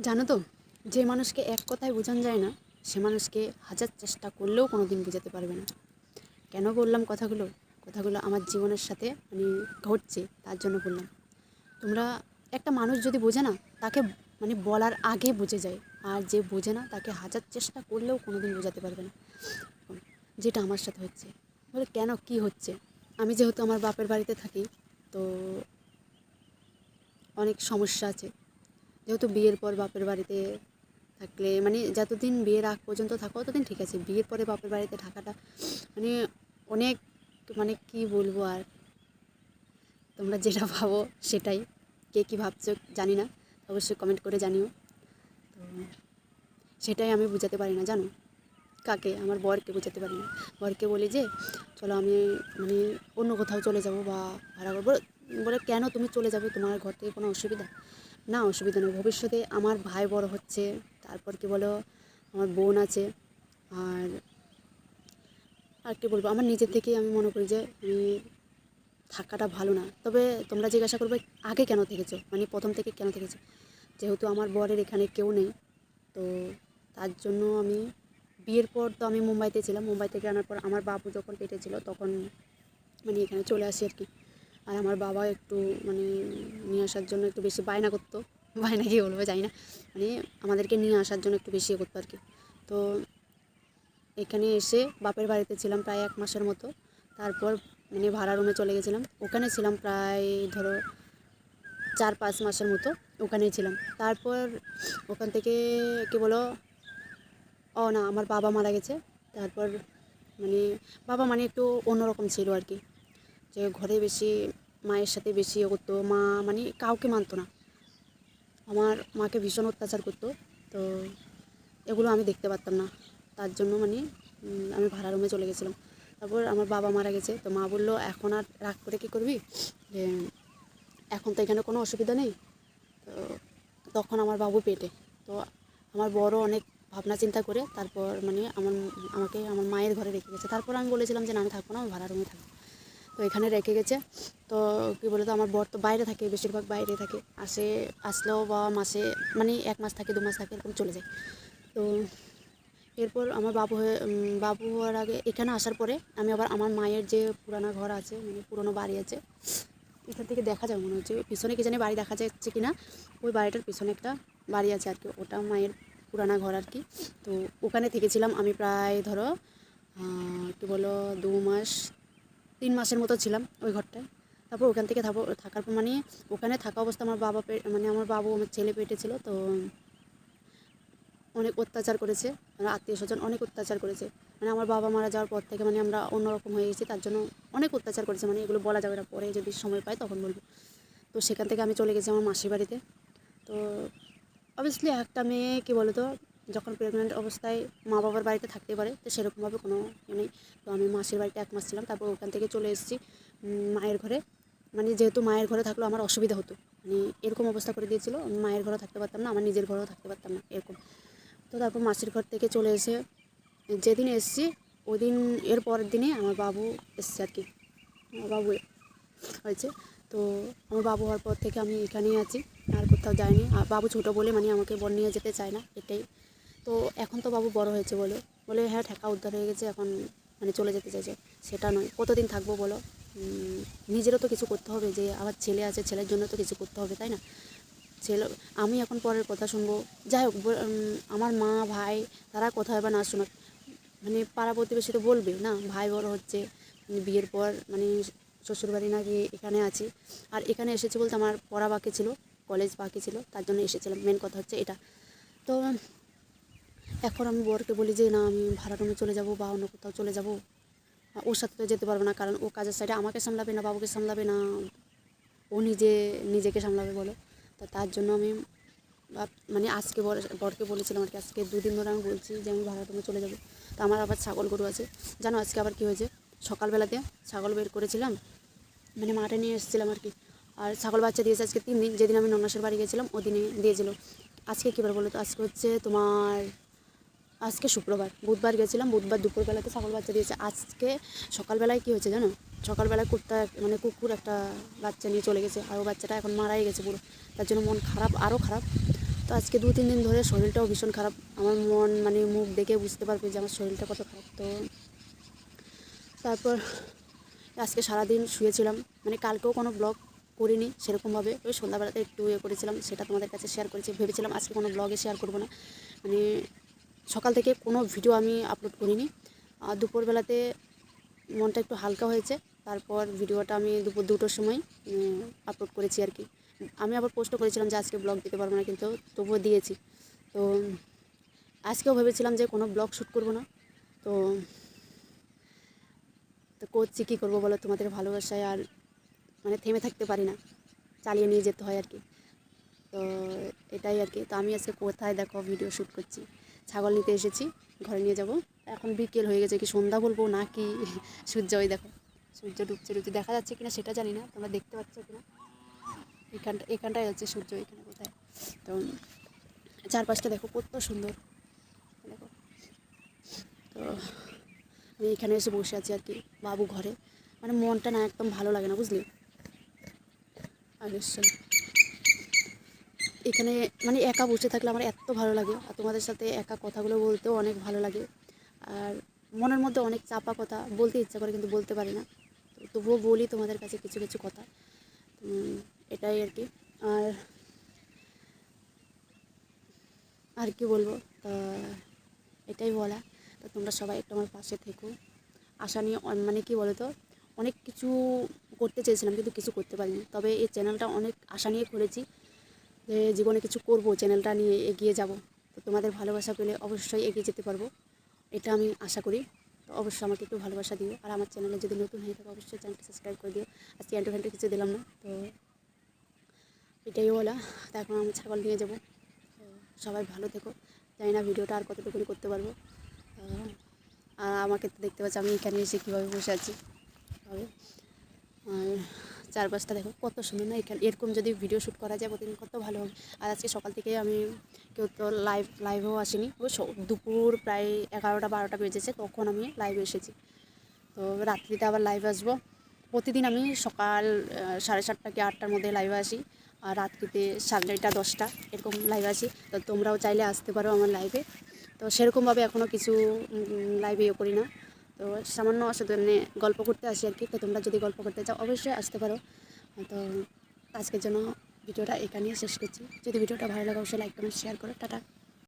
জানো তো, যে মানুষকে এক কথায় বোঝানো যায় না, সে মানুষকে হাজার চেষ্টা করলেও কোনো দিন বোঝাতে পারবে না। কেন বললাম কথাগুলো? কথাগুলো আমার জীবনের সাথে মানে ঘটছে, তার জন্য বললাম। তোমরা একটা মানুষ যদি বোঝে না, তাকে মানে বলার আগে বুঝে যায়, আর যে বোঝে না, তাকে হাজার চেষ্টা করলেও কোনো দিন বোঝাতে পারবে না। যেটা আমার সাথে হচ্ছে। বলে, কেন? কি হচ্ছে? আমি যেহেতু আমার বাপের বাড়িতে থাকি, তো অনেক সমস্যা আছে। যেহেতু বিয়ের পর বাপের বাড়িতে থাকলে মানে যতদিন বিয়ের আগ পর্যন্ত থাকো ততদিন ঠিক আছে। বিয়ের পরে বাপের বাড়িতে থাকাটা মানে অনেক মানে কি বলব আর? তোমরা যেটা ভাবো সেটাই। কে কী ভাবছ জানি না, অবশ্যই কমেন্ট করে জানিও। তো সেটাই আমি বুঝাতে পারি না, জানো? কাকে? আমার বরকে বোঝাতে পারি না। বরকে বলি যে, চলো আমি মানে অন্য কোথাও চলে যাব বা ভাড়া করব। বলে, কেন তুমি চলে যাবে? তোমার ঘর থেকে কোনো অসুবিধা? না, অসুবিধা নেই। ভবিষ্যতে আমার ভাই বড় হচ্ছে। তারপর কি বলো? আমার বোন আছে। আর আর কি বলব? আমার নিজের থেকেই আমি মনে করি যে, আমি থাকাটা ভালো না। তবে তোমরা জিজ্ঞাসা করবে, আগে কেন থেকেছো? মানে প্রথম থেকে কেন থেকেছো? যেহেতু আমার বরের এখানে কেউ নেই, তো তার জন্য আমি বিয়ের পর তো আমি মুম্বাইতে ছিলাম। মুম্বাই থেকে আনার পর আমার বাবু যখন পেটে ছিল, তখন মানে এখানে চলে আসি আর কি। আর আমার বাবা একটু মানে নিয়ে আসার জন্য একটু বেশি বায়না করতো। বায়না কি বলব জানি না। মানে আমাদেরকে নিয়ে আসার জন্য একটু বেশি করতো আর কি তো এখানে এসে বাপের বাড়িতে ছিলাম প্রায় এক মাসের মতো। তারপর মানে ভাড়া রুমে চলে গেছিলাম। ওখানে ছিলাম প্রায় ধরো চার পাঁচ মাসের মতো ওখানেই ছিলাম। তারপর ওখান থেকে কি বলো, ও না, আমার বাবা মারা গেছে। তারপর মানে বাবা মানে একটু অন্যরকম ছিল আর কি যে ঘরে বেশি মায়ের সাথে বেশি ইয়ে করতো, মা মানে কাউকে মানতো না। আমার মাকে ভীষণ অত্যাচার করতো, তো এগুলো আমি দেখতে পারতাম না। তার জন্য মানে আমি ভাড়া রুমে চলে গেছিলাম। তারপর আমার বাবা মারা গেছে, তো মা বলল, এখন আর রাগ করে কী করবি? যে এখন তো এখানে কোনো অসুবিধা নেই। তো তখন আমার বাবু পেটে, তো আমার বড় অনেক ভাবনা চিন্তা করে তারপর মানে আমার, আমাকে, আমার মায়ের ঘরে রেখে গেছে। তারপর আমি বলেছিলাম যে না, আমি থাকব না, আমি ভাড়া রুমে থাকব। তো এখানে রেখে গেছে। তো কী বলতো, আমার বর তো বাইরে থাকে, বেশিরভাগ বাইরে থাকে। আসে, আসলেও বা মাসে মানে এক মাস থাকে, দু মাস থাকে, এরকম চলে যায়। তো এরপর আমার বাবু হয়ে বাবু হওয়ার আগে এখানে আসার পরে আমি আবার আমার মায়ের যে পুরানো ঘর আছে মানে পুরনো বাড়ি আছে, এখান থেকে দেখা যায়, মনে হচ্ছে, পিছনে কি জানি বাড়ি দেখা যাচ্ছে কি না ওই বাড়িটার পিছনে একটা বাড়ি আছে আর কি, ওটা মায়ের পুরানা ঘর আর কি। তো ওখানে থেকেছিলাম আমি প্রায় ধরো কী বলো, দু মাস তিন মাসের মতো ছিলাম ওই ঘরটায়। তারপর ওখান থেকে থাকো থাকার পর মানে ওখানে থাকা অবস্থা আমার বাবা মানে আমার বাবু আমার ছেলে পেটে ছিল, তো অনেক অত্যাচার করেছে আমার আত্মীয় স্বজন অনেক অত্যাচার করেছে। মানে আমার বাবা মারা যাওয়ার পর থেকে মানে আমরা অন্যরকম হয়ে গেছি, তার জন্য অনেক অত্যাচার করেছে মানে এগুলো বলা যাবে না, পরে যদি সময় পাই তখন বলব। তো সেখান থেকে আমি চলে গেছি আমার মাসির বাড়িতে। তো অবভিয়াসলি একটা মেয়ে, কী বলো তো যখন প্রেগনেন্ট অবস্থায় মা বাবার বাড়িতে থাকতে পারে, তো সেরকমভাবে কোনো ইয়ে নেই। তো আমি মাসির বাড়িতে এক মাস ছিলাম, তারপর ওখান থেকে চলে এসেছি মায়ের ঘরে। মানে যেহেতু মায়ের ঘরে থাকলেও আমার অসুবিধা হতো। মানে এরকম অবস্থা করে দিয়েছিল মায়ের ঘরেও থাকতে পারতাম না, আমার নিজের ঘরেও থাকতে পারতাম না, এরকম। তো তারপর মাসির ঘর থেকে চলে এসে যেদিন এসেছি ওই দিন এর পরের দিনে আমার বাবু এসছে আর কি। আমার বাবু হয়েছে। তো আমার বাবু হওয়ার পর থেকে আমি এখানেই আছি, আর কোথাও যাইনি। আর বাবু ছোটো বলে মানে আমাকে বন নিয়ে যেতে চায় না, এটাই। তো এখন তো বাবু বড় হয়েছে বলে। বলে হ্যাঁ ঠেকা উদ্ধার হয়ে গেছে, এখন মানে চলে যেতে চাইছে। সেটা নয়, কতদিন থাকব বলো? নিজেরও তো কিছু করতে হবে যে, আবার ছেলে আছে, ছেলের জন্য তো কিছু করতে হবে, তাই না? ছেলে, আমি এখন পরের কথা শুনব। যাই হোক আমার মা, ভাই, তারা কোথায় বা না শোনাক। মানে পাড়া প্রতিবেশী তো বলবে, না? ভাই বড় হচ্ছে বিয়ের পর মানে শ্বশুরবাড়ি নাকি এখানে আছি। আর এখানে এসেছি বলতে আমার পড়া বাকি ছিল, কলেজ বাকি ছিল, তার জন্য এসেছিলাম। মেন কথা হচ্ছে এটা। তো এখন আমি বরকে বলি যে, না, আমি ভাড়া রুমে চলে যাব বা অন্য কোথাও চলে যাব। ওর সাথে তো যেতে পারব না, কারণ ও কাজের সাইডে আমাকে সামলাবে না, বাবুকে সামলাবে না। ও নিজে, নিজেকে সামলাবে বলো। তা তার জন্য আমি মানে আজকে বর, বরকে বলেছিলাম আর কি, আজকে দুদিন ধরে আমি বলছি যে, আমি ভাড়া রুমে চলে যাব। তা আমার আবার ছাগল গরু আছে। জানো আজকে আবার কী হয়েছে? সকালবেলাতে ছাগল বের করেছিলাম মানে মাঠে নিয়ে এসেছিলাম আর কি। আর ছাগল বাচ্চা দিয়েছে আজকে তিন দিন, যেদিন আমি নন্নাসের বাড়ি গেছিলাম, ওদিনে দিয়েছিল। আজকে কী বার বলো তো? আজকে হচ্ছে তোমার আজকে শুক্রবার, বুধবার গেছিলাম, বুধবার দুপুরবেলাতে ছাগল বাচ্চা দিয়েছে। আজকে সকালবেলায় কী হয়েছে জানো? সকালবেলায় কুত্তা মানে কুকুর একটা বাচ্চা নিয়ে চলে গেছে, আর ও বাচ্চাটা এখন মারাই গেছে পুরো। তার জন্য মন খারাপ আরও খারাপ। তো আজকে দু তিন দিন ধরে শরীরটাও ভীষণ খারাপ। আমার মন মানে মুখ দেখে বুঝতে পারবে যে আমার শরীরটা কত খারাপ। তো তারপর আজকে সারাদিন শুয়েছিলাম। মানে কালকেও কোনো ব্লগ করিনি সেরকমভাবে। ওই সন্ধ্যাবেলাতে একটু ইয়ে করেছিলাম, সেটা তোমাদের কাছে শেয়ার করেছি। ভেবেছিলাম আজকে কোনো ব্লগে শেয়ার করব না। মানে সকাল থেকে কোনো ভিডিও আমি আপলোড করিনি। দুপুরবেলাতে মনটা একটু হালকা হয়েছে, তারপর ভিডিওটা আমি দুপুর দুটোর সময় আপলোড করেছি আর কি। আমি আবার পোস্টও করেছিলাম যে আজকে ব্লগ দিতে পারব না, কিন্তু তবুও দিয়েছি। তো আজকেও ভেবেছিলাম যে কোনো ব্লগ শ্যুট করব না। তো তো করছি, কী করব বলো? তোমাদের ভালোবাসায় আর মানে থেমে থাকতে পারি না। চালিয়ে নিয়ে যেতে হয় আর কি। তো এটাই আর কি। তো আমি আজকে কোথায় দেখো ভিডিও শ্যুট করছি? ছাগল নিতে এসেছি, ঘরে নিয়ে যাব। এখন বিকেল হয়ে গেছে, কি সন্ধ্যা বলব না কি সূর্য, ওই দেখো। সূর্য ডুবছে ডুবছে। দেখা যাচ্ছে কিনা সেটা জানি না, তোমরা দেখতে পাচ্ছ কিনা? এখানটা, এখানটায় হচ্ছে সূর্য, এখানে কোথায়? তো, চারপাশটা দেখো কত সুন্দর। দেখো। তো, আমি এখানে এসে বসে আছি আর কি, বাবু ঘরে। মানে মনটা না একদম ভালো লাগে না, বুঝলি? আর। এখানে মানে একা বসে থাকলে আমার এত ভালো লাগে আর তোমাদের সাথে একা কথাগুলো বলতেও অনেক ভালো লাগে। আর মনের মধ্যে অনেক চাপা কথা, বলতে ইচ্ছা করে কিন্তু বলতে পারি না। তবুও বলি তোমাদের কাছে কিছু কিছু কথা। এটাই আর কি। আর আর কি বলব? তা এটাই বলা। তো তোমরা সবাই একটু আমার পাশে থেকো। আশা নিয়ে মানে কি বলো তো অনেক কিছু করতে চেয়েছিলাম কিন্তু কিছু করতে পারিনি। তবে এই চ্যানেলটা অনেক আশা নিয়ে করেছি। যে জীবনে কিছু করব, চ্যানেলটা নিয়ে এগিয়ে যাব, তো তোমাদের ভালোবাসা পেলে অবশ্যই এগিয়ে যেতে পারব, এটা আমি আশা করি। তো অবশ্যই আমাকে একটু ভালোবাসা দিও, আর আমার চ্যানেলে যদি নতুন হয়ে থাকে, অবশ্যই চ্যানেলটা সাবস্ক্রাইব করে দিও। আজকে অ্যান্টো ফ্যান্টো কিছু দিলাম না, তো এটাই বলা তো এখন আমি ছাগল নিয়ে যাব। সবাই ভালো থেকো। জানি না ভিডিওটা আর কতটুকু করতে পারব। আর আমাকে তো দেখতে পাচ্ছি আমি এখানে এসে কীভাবে বসে আছি। হবে আর চারপাশটা দেখো, কত সুন্দর না? এখানে এরকম যদি ভিডিও শ্যুট করা যায় প্রতিদিন কত ভালো হবে। আর আজকে সকাল থেকে আমি কেউ তো লাইভ লাইভেও আসিনি। দুপুর প্রায় এগারোটা, বারোটা বেজেছে, তখন আমি লাইভে এসেছি। তো রাত্রিতে আবার লাইভ আসব। প্রতিদিন আমি সকাল সাড়ে সাতটা কি আটটার মধ্যে লাইভে আসি। আর রাত্রিতে সাড়ে নয়টা দশটা এরকম লাইভে আসি। তো তোমরাও চাইলে আসতে পারো আমার লাইভে তো সেরকমভাবে এখনও কিছু লাইভে ইয়ে করি না। তো সামান্য এমনি গল্প করতে আসি আর কি। তো তোমরা যদি গল্প করতে চাও, অবশ্যই আসতে পারো। তো আজকের জন্য ভিডিওটা এখানেই শেষ করছি। যদি ভিডিওটা ভালো লাগে, অবশ্যই লাইক কমেন্ট শেয়ার করো। টাটা।